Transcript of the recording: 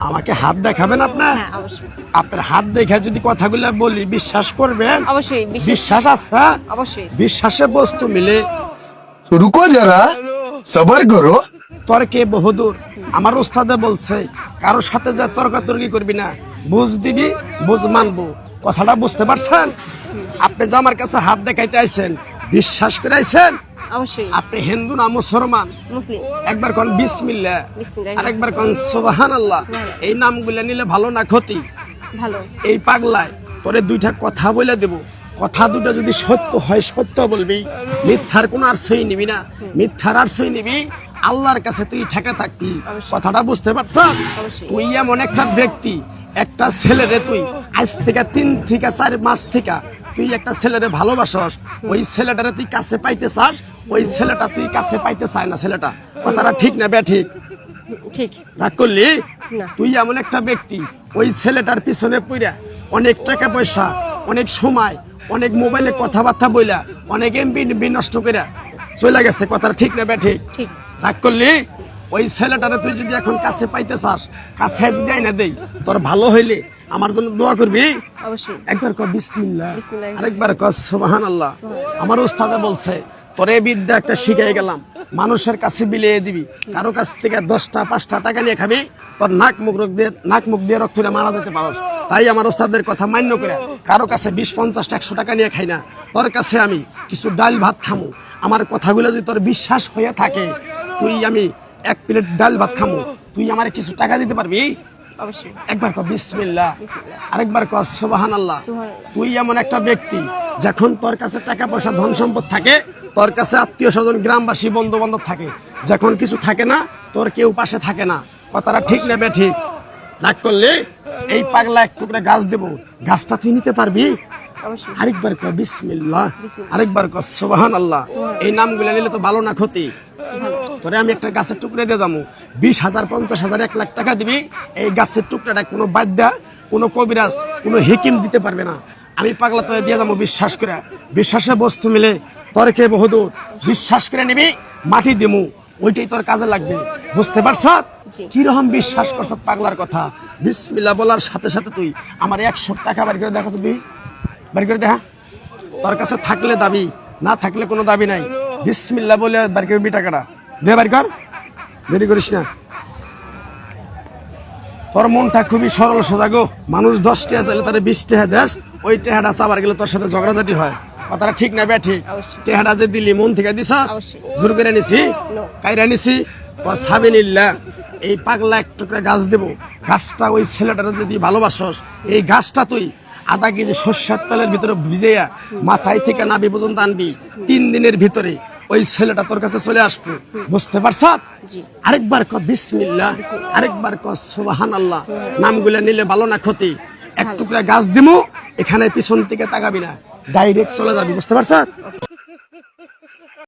আমাকে হাত দেখাবেন আপনার আপনার হাত দেখে যদি কথাগুলো বলি বিশ্বাস করবেন? বিশ্বাস আছে? বিশ্বাসে বস্তু মিলে। রুকো যারা সবার করো। তর্কে বহুদূর। আমার ওস্তাদে বলছে কারোর সাথে যা তর্কাতর্কি করবি না বুঝ দিবি বুঝ মানবো। কথাটা বুঝতে পারছেন? আপনি যে আমার কাছে হাত দেখাইতে আইছেন বিশ্বাস করে আইছেন? অবশ্যই। আপনি হিন্দু না মুসলমান? মুসলিম। একবার কোন বিসমিল্লা বিসমিল্লাহ। আরেকবার কোন আল্লাহ এই নামগুলো নিলে ভালো না ক্ষতি? ভালো। এই পাগলায় তোরে দুইটা কথা বলে দেব। কথা দুটো যদি সত্য হয় সত্য বলবি। মিথ্যার কোনো আর সই নিবি না। মিথ্যার আর সই নিবি আল্লাহর কাছে তুই ঠেকে থাকবি। কথাটা বুঝতে পারছ? তুই এমন একটা ব্যক্তি একটা ছেলেরে তুই আজ থেকে তিন থেকে চার মাস থেকে তুই একটা ছেলেরে ভালোবাসস। ওই ছেলেটারে তুই কাছে পাইতে চাস ওই ছেলেটা তুই কাছে পাইতে চায় না ছেলেটা। কথাটা ঠিক না বে ঠিক? ঠিক। রাগ করলি? তুই এমন একটা ব্যক্তি ওই ছেলেটার পিছনে পইরা অনেক টাকা পয়সা অনেক সময় অনেক মোবাইলে কথাবার্তা বইলা অনেক এমবি নষ্ট করে চলে গেছে। কথাটা ঠিক না বে ঠিক? ঠিক। রাগ করলি? ওই ছেলেটারে তুই যদি এখন কাছে পাইতে চাস কাছে যদি আইনা দেই তোর ভালো হইলে আমার জন্য দোয়া করবি? অবশ্যই। একবার কর বিসমিল্লাহ। আরেকবার কর সুবহান আল্লাহ আমার উস্তাদে বলছে তোরে বিদ্যা একটা শিখাই গেলাম। মানুষের কাছে বিলিয়ে দিবি। কারও কাছ থেকে দশটা পাঁচটা টাকা নিয়ে খাবি তোর নাক মুখ রোগ দিয়ে নাক মুখ দিয়ে রক্ত মারা যেতে পারস। তাই আমার ওস্তাদের কথা মান্য করে কারও কাছে বিশ পঞ্চাশটা একশো টাকা নিয়ে খাই না। তোর কাছে আমি কিছু ডাল ভাত খামু। আমার কথাগুলো যদি তোর বিশ্বাস হয়ে থাকে তুই আমি এক প্লেট ডাল ভাত খামু। তুই আমার কিছু টাকা দিতে পারবি? একবার কর বিসমিল্লাহ। আরেকবার সুবহান আল্লাহ সুবহানাল্লাহ। তুই এমন একটা ব্যক্তি যখন তোর কাছে টাকা পয়সা ধন সম্পদ থাকে তোর কাছে আত্মীয় স্বজন গ্রামবাসী বন্ধু বান্ধব থাকে যখন কিছু থাকে না তোর কেউ পাশে থাকে না। কথাটা ঠিক নেবে ঠিক? রাগ করলে এই পাগলা এক টুকরা গাছ দেবো। গাছটা তুই নিতে পারবি? আরেকবার কর বিসমিল্লাহ। আরেকবার সুবহান আল্লাহ সুবহানাল্লাহ। এই নামগুলো নিলে তো ভালো না ক্ষতি। তোরে আমি একটা গাছের টুকরে দিয়ে যাব। বিশ হাজার পঞ্চাশ হাজার এক লাখ টাকা দিবি। এই গাছের টুকরাটা কোনো বাদ্যা কোনো কবিরাজ কোনো হেকিম দিতে পারবে না। আমি পাগলা তোরে দিয়ে যাব বিশ্বাস করে। বিশ্বাসে বস্তু মিলে তরকে বহুদূর। বিশ্বাস করে নিবি মাটি দিমু। ওইটাই তোর কাজে লাগবে। বুঝতে পারছ। কীরকম বিশ্বাস করছ পাগলার কথা? বিসমিল্লা বলার সাথে সাথে তুই আমার একশো টাকা বাড়ি করে দেখাচ্ছ তুই। বাড়ি করে দেখা তোর কাছে থাকলে দাবি না থাকলে কোনো দাবি নাই। বিসমিল্লা বলে বাড়ি করবি টাকাটা। দে বাড়ি কর দেরি করিস না। তোর মনটা খুবই সরল সোজা গো। মানুষ দশ টাকা চাইলে তার বিশ টাকা দেশ ওই টেহাটা চাবার গেলে তোর সাথে ঝগড়াঝাটি হয়। কথাটা ঠিক না বে ঠিক অবশ্যই। টেহাটা যে দিলি মন থেকে দিছ? অবশ্যই। জোর করে নিছি. কাইরা নিছি? সাবিনিল্লা এই পাগলা এক টুকরা গাছ দেবো। গাছটা ওই ছেলেটার যদি ভালোবাসস এই গাছটা তুই আধা কেজি সর্ষের তেলের ভিতরে ভিজাইয়া মাথায় থেকে নাবি পর্যন্ত আনবি। তিন দিনের ভিতরে ওই ছেলেটা তোর কাছে চলে আসবে। বুঝতে পারছ? আরেকবার ক বিসমিল্লা আরেকবার ক সুবাহান আল্লাহ নামগুলো নিলে ভালো না ক্ষতি। এক টুকরা গাছ দিমু এখানে পিছন থেকে তাকাবি না। ডাইরেক্ট চলে যাবি বুঝতে পারছ?